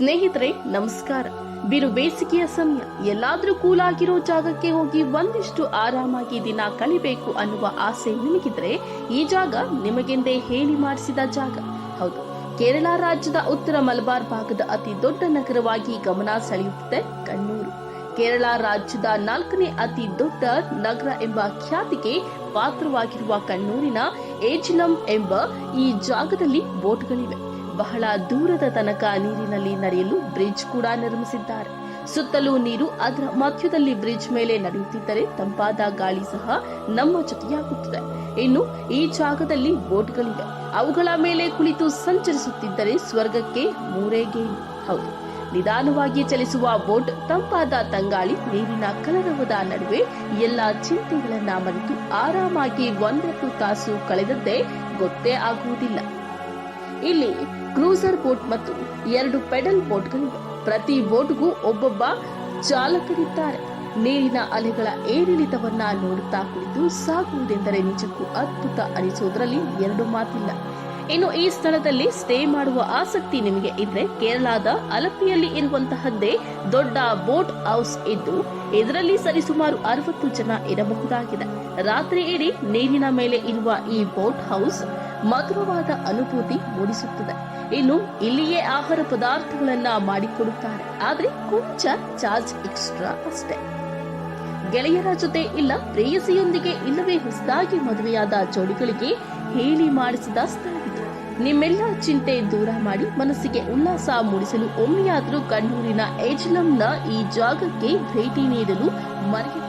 ಸ್ನೇಹಿತರೆ, ನಮಸ್ಕಾರ. ಬಿರು ಬೇಸಿಗೆಯ ಸಮಯ. ಎಲ್ಲಾದ್ರೂ ಕೂಲ್ ಆಗಿರೋ ಜಾಗಕ್ಕೆ ಹೋಗಿ ಒಂದಿಷ್ಟು ಆರಾಮಾಗಿ ದಿನ ಕಳಿಬೇಕು ಅನ್ನುವ ಆಸೆ ನಿಮಗಿದ್ರೆ, ಈ ಜಾಗ ನಿಮಗೆಂದೇ ಹೇಳಿ ಮಾಡಿಸಿದ ಜಾಗ. ಹೌದು, ಕೇರಳ ರಾಜ್ಯದ ಉತ್ತರ ಮಲಬಾರ್ ಭಾಗದ ಅತಿ ದೊಡ್ಡ ನಗರವಾಗಿ ಗಮನ ಸೆಳೆಯುತ್ತಿದೆ ಕಣ್ಣೂರು. ಕೇರಳ ರಾಜ್ಯದ ನಾಲ್ಕನೇ ಅತಿ ದೊಡ್ಡ ನಗರ ಎಂಬ ಖ್ಯಾತಿಗೆ ಪಾತ್ರವಾಗಿರುವ ಕಣ್ಣೂರಿನ ಏಜಿಲಂ ಎಂಬ ಈ ಜಾಗದಲ್ಲಿ ಬೋಟ್ಗಳಿವೆ. ಬಹಳ ದೂರದ ತನಕ ನೀರಿನಲ್ಲಿ ನಡೆಯಲು ಬ್ರಿಡ್ಜ್ ಕೂಡ ನಿರ್ಮಿಸಿದ್ದಾರೆ. ಸುತ್ತಲೂ ನೀರು, ಅದರ ಮಧ್ಯದಲ್ಲಿ ಬ್ರಿಡ್ಜ್ ಮೇಲೆ ನಡೆಯುತ್ತಿದ್ದರೆ ತಂಪಾದ ಗಾಳಿ ಸಹ ನಮ್ಮ ಜೊತೆಯಾಗುತ್ತದೆ. ಇನ್ನು ಈ ಜಾಗದಲ್ಲಿ ಬೋಟ್ಗಳಿವೆ. ಅವುಗಳ ಮೇಲೆ ಕುಳಿತು ಸಂಚರಿಸುತ್ತಿದ್ದರೆ ಸ್ವರ್ಗಕ್ಕೆ ಮೂರೇಗೆ ಹೌದು, ನಿಧಾನವಾಗಿ ಚಲಿಸುವ ಬೋಟ್, ತಂಪಾದ ತಂಗಾಳಿ, ನೀರಿನ ಕಲರವದ ನಡುವೆ ಎಲ್ಲ ಚಿಂತೆಗಳನ್ನ ಮರೆತು ಆರಾಮಾಗಿ ಒಂದೆರಡು ತಾಸು ಕಳೆದದ್ದೇ ಗೊತ್ತೇ ಆಗುವುದಿಲ್ಲ. ಇಲ್ಲಿ ಕ್ರೂಸರ್ ಬೋಟ್ ಮತ್ತು ಎರಡು ಪೆಡಲ್ ಬೋಟ್ಗಳಿವೆ ಪ್ರತಿ ಬೋಟ್ಗೂ ಒಬ್ಬೊಬ್ಬ ಚಾಲಕರಿದ್ದಾರೆ. ನೀರಿನ ಅಲೆಗಳ ಏರಿಳಿತವನ್ನ ನೋಡುತ್ತಾ ಕುಳಿತು ಸಾಗುವುದೆಂದರೆ ನಿಜಕ್ಕೂ ಅದ್ಭುತ ಅನಿಸೋದ್ರಲ್ಲಿ ಎರಡು ಮಾತಿಲ್ಲ. ಇನ್ನು ಈ ಸ್ಥಳದಲ್ಲಿ ಸ್ಟೇ ಮಾಡುವ ಆಸಕ್ತಿ ನಿಮಗೆ ಇದ್ರೆ ಕೇರಳದ ಅಲಪಿಯಲ್ಲಿ ಇರುವಂತಹದ್ದೇ ದೊಡ್ಡ ಬೋಟ್ ಹೌಸ್ ಇದ್ದು, ಇದರಲ್ಲಿ ಸರಿಸುಮಾರು ಅರವತ್ತು ಜನ ಇರಬಹುದಾಗಿದೆ. ರಾತ್ರಿ ಇಡೀ ನೀರಿನ ಮೇಲೆ ಇರುವ ಈ ಬೋಟ್ ಹೌಸ್ ಮಧುರವಾದ ಅನುಭೂತಿ ಮೂಡಿಸುತ್ತದೆ. ಇನ್ನು ಇಲ್ಲಿಯೇ ಆಹಾರ ಪದಾರ್ಥಗಳನ್ನ ಮಾಡಿಕೊಡುತ್ತಾರೆ. ಆದ್ರೆ ಕೊಂಚ ಚಾರ್ಜ್ ಎಕ್ಸ್ಟ್ರಾ ಅಷ್ಟೇ. ಗೆಳೆಯರ ಜೊತೆ ಇಲ್ಲ, ಪ್ರೇಯಸಿಯೊಂದಿಗೆ ಇಲ್ಲವೇ ಹೊಸದಾಗಿ ಮದುವೆಯಾದ ಜೋಡಿಗಳಿಗೆ ಹೇಳಿ ಮಾಡಿಸಿದ ಇದು ನಿಮ್ಮೆಲ್ಲ ಚಿಂತೆ ದೂರ ಮಾಡಿ ಮನಸ್ಸಿಗೆ ಉಲ್ಲಾಸ ಮೂಡಿಸಲು ಒಮ್ಮೆಯಾದರೂ ಕಣ್ಣೂರಿನ ಏಜ್ಲಂನ ಈ ಜಾಗಕ್ಕೆ ಭೇಟಿ ನೀಡಲು ಮರೆಯಬೇಡಿ